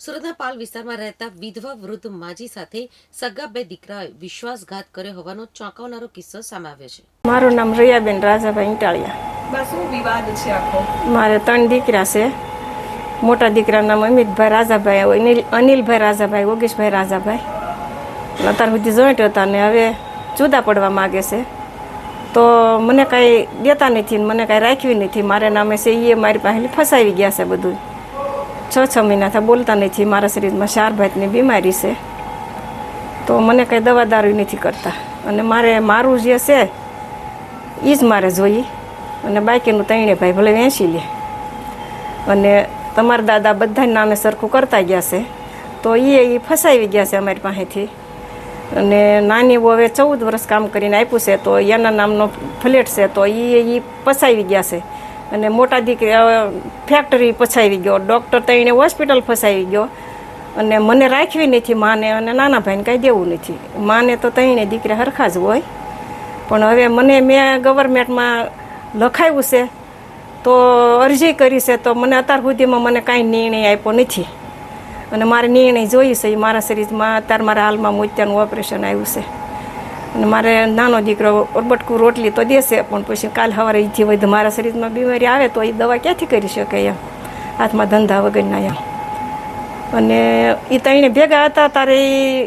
સુરતના પાલ વિસ્તારમાં રહેતા વિધવા વૃદ્ધ માજી સાથે સગા બે દીકરાએ વિશ્વાસઘાત કર્યો હોવાનો ચોંકાવનારો કિસ્સો સામે આવ્યો છે. મારું નામ રૈયાબેન રાજાભાઈ ઇટાળિયા. બસ શું વિવાદ છે આખો? મારે ત્રણ દીકરા છે. મોટા દીકરાનું નામ અમિતભાઈ રાજાભાઈ અનિલ અનિલભાઈ રાજાભાઈ ઓગેશભાઈ રાજાભાઈ. અત્યાર સુધી જોઈન્ટ હતા ને હવે જુદા પડવા માગે છે. તો મને કાંઈ દેતા નથી મને કાંઈ રાખ્યું નથી. મારા નામે છે એ મારી પાસે ફસાવી ગયા છે બધું. છ છ મહિનાથી બોલતા નથી મારા શરીરમાં શારભાતની બીમારી છે. તો મને કંઈ દવા દારૂ નથી કરતા. અને મારે મારું જે છે એ જ મારે જોઈએ. અને બાકીનું ત્રણે ભાઈ ભલે વેચી લે. અને તમારા દાદા બધા નામે સરખું કરતા ગયા છે. તો એ એ ફસાવી ગયા છે અમારી પાસેથી. અને નાની હવે ચૌદ વર્ષ કામ કરીને આપ્યું છે. તો એના નામનો ફ્લેટ છે. તો એ એ ફસાવી ગયા છે. અને મોટા દીકરી ફેક્ટરી ફસાવી ગયો ડૉક્ટર તઈને હોસ્પિટલ ફસાવી ગયો. અને મને રાખવી નથી માને અને નાના ભાઈને કાંઈ દેવું નથી. માને તો તઈને દીકરી હરખા જ હોય. પણ હવે મને મેં ગવર્મેન્ટમાં લખાયું છે, તો અરજી કરી છે, તો મને અત્યાર સુધીમાં મને કાંઈ નિર્ણય આપ્યો નથી. અને મારે નિર્ણય જોયું છે, એ મારા શરીરમાં, અત્યારે મારા હાલમાં મોતિયાનું ઓપરેશન આવ્યું છે. અને મારે નાનો દીકરો બટકું રોટલી તો દેશે, પણ પછી કાલ સવારે એથી તો મારા શરીરમાં બીમારી આવે તો એ દવા ક્યાંથી કરી શકે એમ? હાથમાં ધંધા વગરના એમ. અને એ ત્રણે ભેગા હતા તારે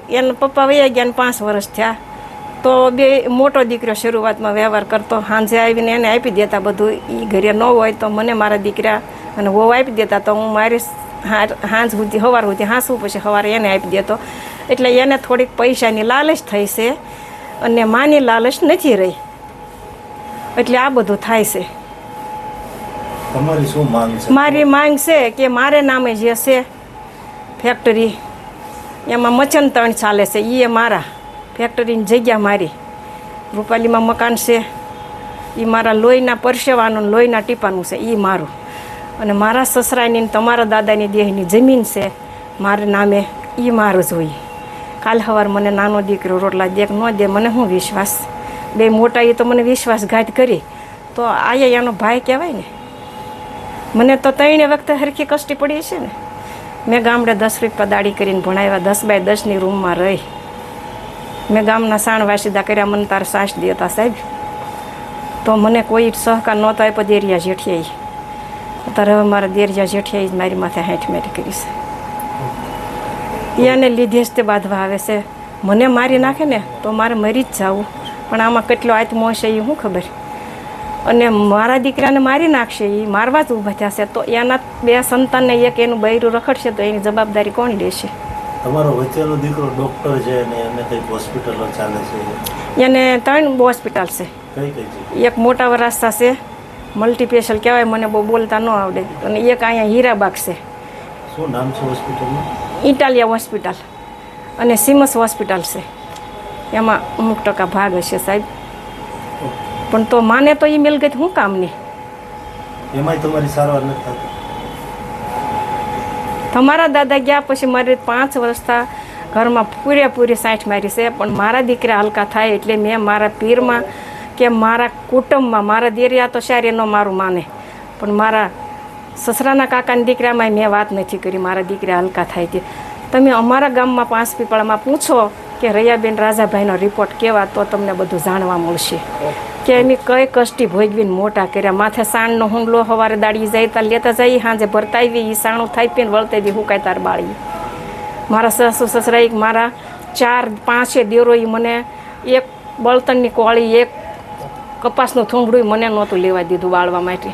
એના પપ્પા વયા ગયા ને પાંચ વર્ષ થયા. તો બે મોટો દીકરો શરૂઆતમાં વ્યવહાર કરતો. સાંજે આવીને એને આપી દેતા બધું. એ ઘરે ન હોય તો મને મારા દીકરા અને વહુ આપી દેતા. તો હું મારી સાંજ સુધી સવાર સુધી હાંસવું પછી સવારે એને આપી દેતો. એટલે એને થોડીક પૈસાની લાલચ થઈ છે. અને માની લાલચ નથી રહી. એટલે આ બધું થાય છે. મારી માંગ છે કે મારે નામે જે છે ફેક્ટરી એમાં મચન તણ ચાલે છે. એ મારા. ફેક્ટરીની જગ્યા મારી. રૂપાલીમાં મકાન છે. એ મારા લોહીના પરસેવાનું લોહીના ટીપાનું છે. એ મારું. અને મારા સસરાની તમારા દાદાની દેહની જમીન છે. મારે નામે એ મારું જોઈએ કાલ સવાર મને નાનો દીકરો રોટલા દેખ ન દે, મને શું વિશ્વાસ? બે મોટા એ તો મને વિશ્વાસઘાત કરી. તો આયા એનો ભાઈ કહેવાય ને? મને તો ત્રણે વખતે હરખી કષ્ટી પડી છે ને? મેં ગામડે દસ રૂપિયા દાડી કરીને ભણાવ્યા, દસ બાય દસની રૂમમાં રહી. મેં ગામના સાણ વાસીદા કર્યા, મને તાર સાસ દેતા સાહેબ. તો મને કોઈ સહકાર નહોતો આપ્યો, દેરિયા જેઠિયાઈ અત્યારે હવે મારા દેરિયા જેઠિયાઈ જ મારી માથે હાંઠ મેઠ કરી એને લીધે જ તે બાંધવા આવે છે. મને મારી નાખે ને તો મારે મરી જ જવું. પણ આમાં કેટલો આત્મો હશે એ શું ખબર. અને મારા દીકરાને મારી નાખશે એ મારવા જ ઊભા થશે. તો એના બે સંતાનને એક એનું બૈરું રખડશે તો એની જવાબદારી કોણ લેશે? તમારો વચ્ચેનો દીકરો ડોક્ટર છે અને એને કઈ હોસ્પિટલો ચાલે છે? એને ત્રણ હોસ્પિટલ છે. એક મોટા વરાસ્તા છે. મલ્ટીપેશલ કહેવાય મને બહુ બોલતા ન આવડે. અને એક અહીંયા હીરાબાગ છે. શું નામ છે હોસ્પિટલનું? ઇટાલિયા હોસ્પિટલ અને સિમસ હોસ્પિટલ છે. એમાં અમુક ટકા ભાગ હશે સાહેબ. પણ તો માને તો એ મિલગત હું કામની એમાંય તમારી સારવાર નથી થતી. તમારા દાદા ગયા પછી મારે પાંચ વર્ષથી ઘરમાં પૂરેપૂરી સાઠ મારી છે પણ મારા દીકરા હલકા થાય એટલે મેં મારા પીરમાં કે મારા કુટુંબમાં મારા દેરિયા તો શારે ન મારું માને. પણ મારા સસરાના કાકાની દીકરામાં મેં વાત નથી કરી મારા દીકરા હલકા થાય તે. તમે અમારા ગામમાં પાંચ પીપળામાં પૂછો કે રૈયાબેન રાજાભાઈનો રિપોર્ટ કેવા તો તમને બધું જાણવા મળશે. કે એમ કઈ કષ્ટી ભોગવીને મોટા કર્યા. માથે સાણનો હુંડલો સવારે દાડી જાય તા લેતા જઈએ સાંજે ભરતા આવી એ સાણું થાય પીને વળતે દી હુકાય તાર બાળી મારા સાસુ સસરા એક મારા ચાર પાંચે દેરો એ મને એક બળતણની કોળી એક કપાસનું થૂંભડું મને નહોતું લેવા દીધું વાળવા માટે.